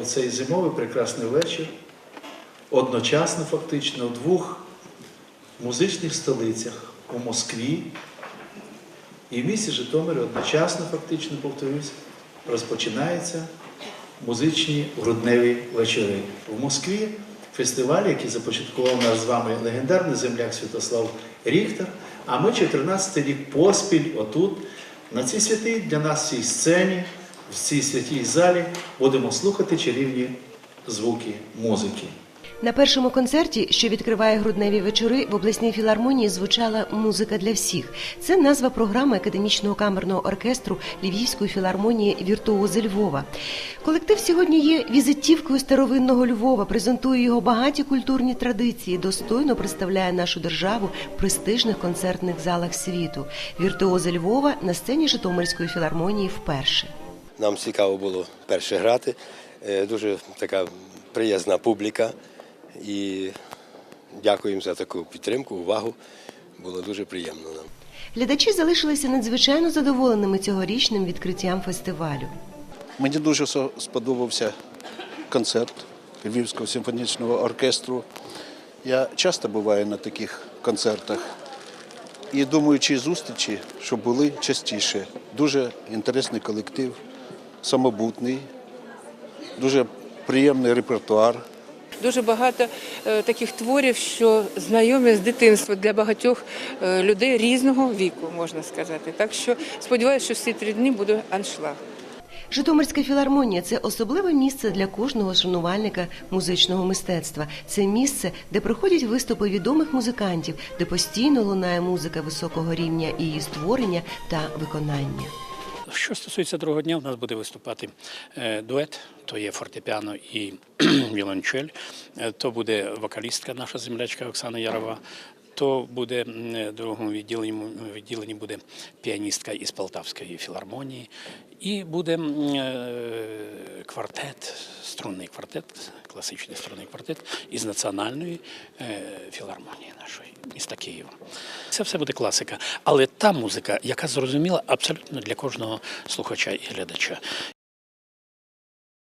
У цей зимовий прекрасний вечір одночасно фактично в двох музичних столицях у Москві і в місті Житомирі одночасно, фактично, повторюсь, розпочинаються музичні грудневі вечори. В Москві фестиваль, який започаткував наш з вами легендарний земляк Святослав Ріхтер. А ми 14 рік поспіль отут, на цій святій для нас цій сцені, в цій святій залі будемо слухати чарівні звуки музики. На першому концерті, що відкриває грудневі вечори, в обласній філармонії звучала музика для всіх. Це назва програми академічного камерного оркестру Львівської філармонії Віртуози Львова. Колектив сьогодні є візитівкою старовинного Львова, презентує його багаті культурні традиції, достойно представляє нашу державу в престижних концертних залах світу. Віртуози Львова на сцені Житомирської філармонії вперше. Нам цікаво було перше грати. Е, Дуже така приязна публіка. І дякуємо за таку підтримку, увагу. Було дуже приємно нам. Глядачі залишилися надзвичайно задоволеними цьогорічним відкриттям фестивалю. Мені дуже сподобався концерт Львівського симфонічного оркестру. Я часто буваю на таких концертах і думаю, чи зустрічі, щоб були частіше. Дуже інтересний колектив, самобутний, дуже приємний репертуар. Дуже багато е, таких творів, що знайомі з дитинства для багатьох е, людей різного віку, можна сказати. Так що сподіваюся, що всі три дні буде аншлаг. Житомирська філармонія це особливе місце для кожного шанувальника музичного мистецтва. Це місце, де проходять виступи відомих музикантів, де постійно лунає музика високого рівня і її створення та виконання. Що стосується другого дня, у нас буде виступати е, дует, то є фортепіано і віолончель, Е, то буде вокалістка, наша землячка Оксана Ярова. То буде м, е, в другому відділенні, відділенні буде піаністка із Полтавської філармонії, і буде е, квартет, струнний квартет, класичний струнний квартет із національної е, філармонії нашої міста Києва. Це все буде класика, але та музика, яка зрозуміла абсолютно для кожного слухача і глядача.